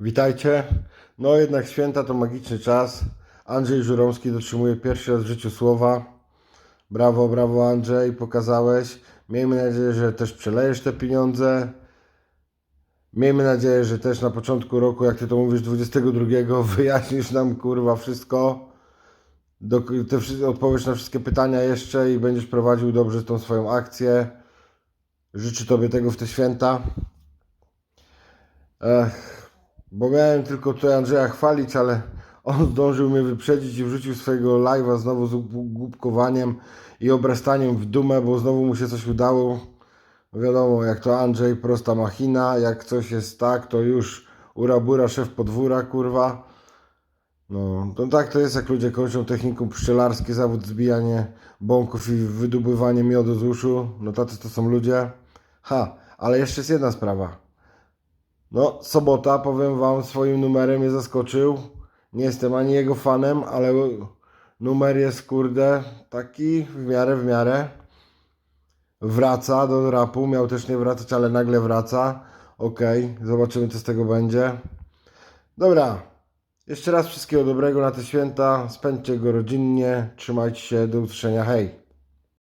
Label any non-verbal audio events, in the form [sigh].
Witajcie. No jednak święta to magiczny czas. Andrzej Żuromski dotrzymuje pierwszy raz w życiu słowa. Brawo, brawo Andrzej, pokazałeś. Miejmy nadzieję, że też przelejesz te pieniądze. Miejmy nadzieję, że też na początku roku, jak ty to mówisz, 22 [laughs] wyjaśnisz nam kurwa wszystko. Do, wszy- odpowiesz na wszystkie pytania jeszcze i będziesz prowadził dobrze tą swoją akcję. Życzę Tobie tego w te święta. Ech, bo miałem tylko tutaj Andrzeja chwalić, ale on zdążył mnie wyprzedzić i wrzucił swojego live'a znowu z głupkowaniem i obrastaniem w dumę, bo znowu mu się coś udało. Wiadomo, jak to Andrzej, prosta machina, jak coś jest tak, to już urabura, szef podwóra, kurwa. No, to tak to jest, jak ludzie kończą technikum pszczelarskie, zawód zbijanie bąków i wydobywanie miodu z uszu. No tacy to są ludzie. Ha, ale jeszcze jest jedna sprawa. No, sobota, powiem wam, swoim numerem mnie zaskoczył. Nie jestem ani jego fanem, ale numer jest, kurde, taki w miarę, w miarę. Wraca do rapu, miał też nie wracać, ale nagle wraca. Okej, zobaczymy co z tego będzie. Dobra, jeszcze raz wszystkiego dobrego na te święta. Spędźcie go rodzinnie. Trzymajcie się, do usłyszenia, hej.